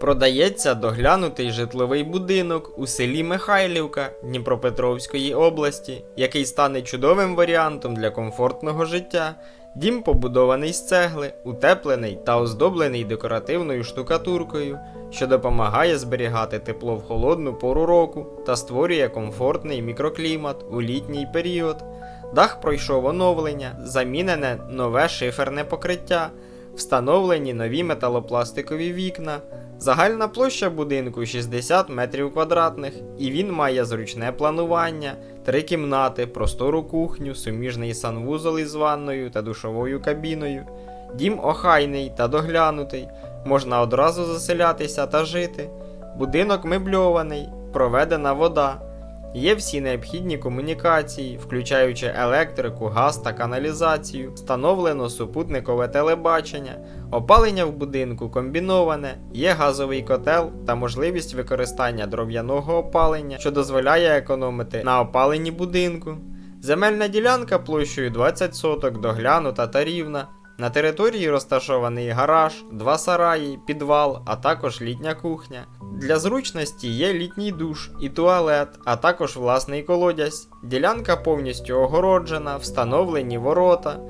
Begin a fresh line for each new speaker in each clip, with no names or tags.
Продається доглянутий житловий будинок у селі Михайлівка Дніпропетровської області, який стане чудовим варіантом для комфортного життя. Дім побудований з цегли, утеплений та оздоблений декоративною штукатуркою, що допомагає зберігати тепло в холодну пору року та створює комфортний мікроклімат у літній період. Дах пройшов оновлення, замінене нове шиферне покриття, встановлені нові металопластикові вікна. Загальна площа будинку 60 метрів квадратних, і він має зручне планування, три кімнати, простору кухню, суміжний санвузол із ванною та душовою кабіною. Дім охайний та доглянутий, можна одразу заселятися та жити. Будинок мебльований, проведена вода. Є всі необхідні комунікації, включаючи електрику, газ та каналізацію, встановлено супутникове телебачення, опалення в будинку комбіноване, є газовий котел та можливість використання дров'яного опалення, що дозволяє економити на опаленні будинку. Земельна ділянка площею 20 соток доглянута та рівна. На території розташований гараж, два сараї, підвал, а також літня кухня. Для зручності є літній душ і туалет, а також власний колодязь. Ділянка повністю огороджена, встановлені ворота.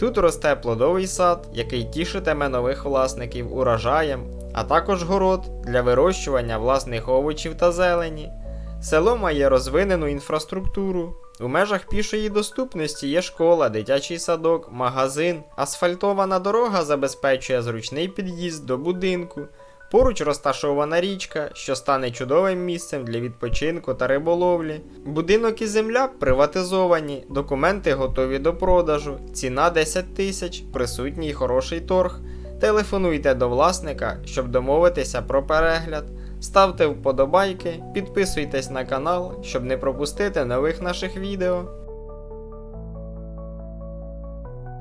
Тут росте плодовий сад, який тішитиме нових власників урожаєм, а також город для вирощування власних овочів та зелені. Село має розвинену інфраструктуру. У межах пішої доступності є школа, дитячий садок, магазин. Асфальтована дорога забезпечує зручний під'їзд до будинку. Поруч розташована річка, що стане чудовим місцем для відпочинку та риболовлі. Будинок і земля приватизовані, документи готові до продажу, ціна 10 тисяч, присутній хороший торг. Телефонуйте до власника, щоб домовитися про перегляд. Ставте вподобайки, підписуйтесь на канал, щоб не пропустити нових наших відео.